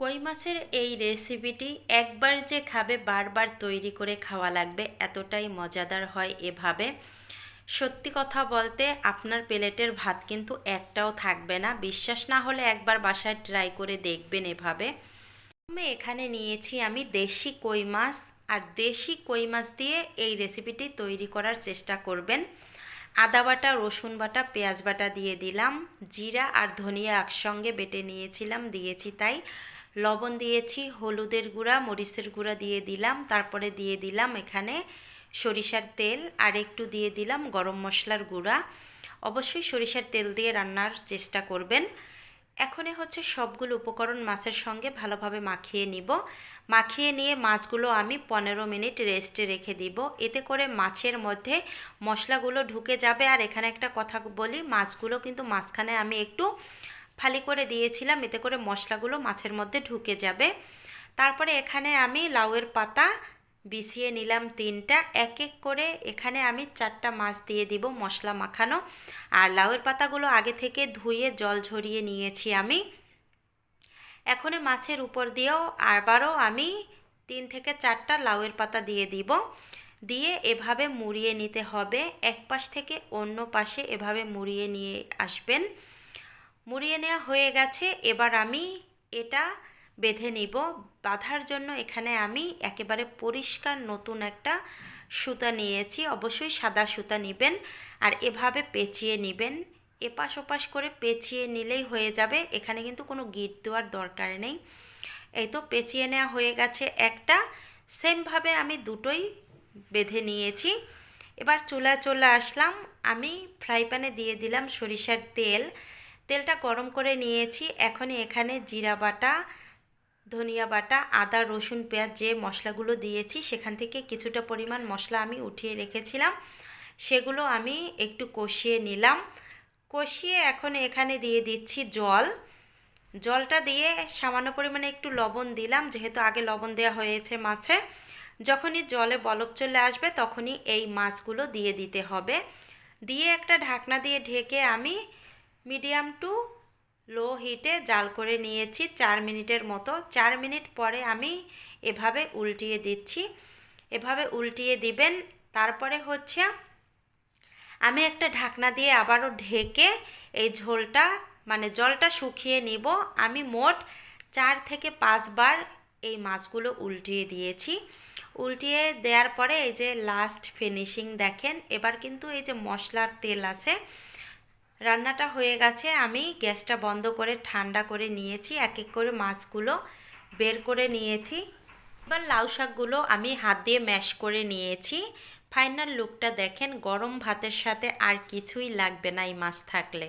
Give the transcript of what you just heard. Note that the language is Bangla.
কই মাছের এই রেসিপিটি একবার যে খাবে বারবার তৈরি করে খাওয়া লাগবে, এতটাই মজাদার হয় এভাবে। সত্যি কথা বলতে আপনার প্লেটের ভাত কিন্তু একটাও থাকবে না। বিশ্বাস না হলে একবার বাসায় ট্রাই করে দেখবেন এভাবে। আমি এখানে নিয়েছি আমি দেশি কই মাছ আর দেশি কই মাছ দিয়ে এই রেসিপিটি তৈরি করার চেষ্টা করবেন। আদা বাটা, রসুন বাটা, পেঁয়াজ বাটা দিয়ে দিলাম। জিরা আর ধনিয়া একসঙ্গে বেটে নিয়েছিলাম, দিয়েছি তাই। লবণ দিয়েছি, হলুদের গুঁড়া, মরিচের গুঁড়া দিয়ে দিলাম, তারপরে দিয়ে দিলাম এখানে সরিষার তেল, আর একটু দিয়ে দিলাম গরম মশলার গুঁড়া। অবশ্যই সরিষার তেল দিয়ে রান্নার চেষ্টা করবেন। এখনই হচ্ছে সবগুলো উপকরণ মাছের সঙ্গে ভালোভাবে মাখিয়ে নিব। মাখিয়ে নিয়ে মাছগুলো আমি পনেরো মিনিট রেস্টে রেখে দিব। এতে করে মাছের মধ্যে মশলাগুলো ঢুকে যাবে। আর এখানে একটা কথা বলি, মাছগুলো কিন্তু মাঝখানে আমি একটু ফালি করে দিয়েছিলাম, এতে করে মশলাগুলো মাছের মধ্যে ঢুকে যাবে। তারপরে এখানে আমি লাউয়ের পাতা বিছিয়ে নিলাম তিনটা। এক এক করে এখানে আমি চারটা মাছ দিয়ে দিব মশলা মাখানো। আর লাউয়ের পাতাগুলো আগে থেকে ধুয়ে জল ঝরিয়ে নিয়েছি আমি। এখন মাছের উপর দিয়েও আবারও আমি তিন থেকে চারটা লাউয়ের পাতা দিয়ে দিব। দিয়ে এভাবে মুড়িয়ে নিতে হবে। এক পাশ থেকে অন্য পাশে এভাবে মুড়িয়ে নিয়ে আসবেন। মুড়িয়ে নেওয়া হয়ে গেছে, এবার আমি এটা বেঁধে নিব। বাঁধার জন্য এখানে আমি একেবারে পরিষ্কার নতুন একটা সুতা নিয়েছি। অবশ্যই সাদা সুতা নেবেন আর এভাবে পেঁচিয়ে নেবেন। এপাশ ওপাশ করে পেঁচিয়ে নিলেই হয়ে যাবে। এখানে কিন্তু কোনো গিট দেওয়ার দরকার নেই। এই তো পেঁচিয়ে নেওয়া হয়ে গেছে একটা। সেমভাবে আমি দুটোই বেঁধে নিয়েছি। এবার চুলা চলে আসলাম। আমি ফ্রাই প্যানে দিয়ে দিলাম সরিষার তেল। তেলটা গরম করে নিয়েছি। এখনই এখানে জিরা বাটা, ধনিয়া বাটা, আদা, রসুন, পেঁয়াজ যে মশলাগুলো দিয়েছি, সেখান থেকে কিছুটা পরিমাণ মশলা আমি উঠিয়ে রেখেছিলাম। সেগুলো আমি একটু কষিয়ে নিলাম। কষিয়ে এখন এখানে দিয়ে দিচ্ছি জল। জলটা দিয়ে সামান্য পরিমাণে একটু লবণ দিলাম, যেহেতু আগে লবণ দেওয়া হয়েছে মাছে। যখনই জলে বলক চলে আসবে, তখনই এই মাছগুলো দিয়ে দিতে হবে। দিয়ে একটা ঢাকনা দিয়ে ঢেকে আমি মিডিয়াম টু লো হিটে জাল করে নিয়েছি চার মিনিটের মতো। চার মিনিট পরে আমি এভাবে উল্টিয়ে দিচ্ছি। এভাবে উল্টিয়ে দিবেন, তারপরে হচ্ছে আমি একটা ঢাকনা দিয়ে আবারও ঢেকে এই ঝোলটা মানে জলটা শুকিয়ে নিব। আমি মোট চার থেকে পাঁচবার এই মাছগুলো উল্টিয়ে দিয়েছি। উল্টিয়ে দেওয়ার পরে এই যে লাস্ট ফিনিশিং দেখেন, এবার কিন্তু এই যে মশলার তেল আছে রান্নাটা হয়ে গেছে, আমি গ্যাসটা বন্ধ করে ঠান্ডা করে নিয়েছি এক এক করে মাছগুলো বের করে নিয়েছি। এবার লাউ শাকগুলো আমি হাত দিয়ে ম্যাশ করে নিয়েছি। ফাইনাল লুকটা দেখেন, গরম ভাতের সাথে আর কিছুই লাগবে না এই মাছ থাকলে।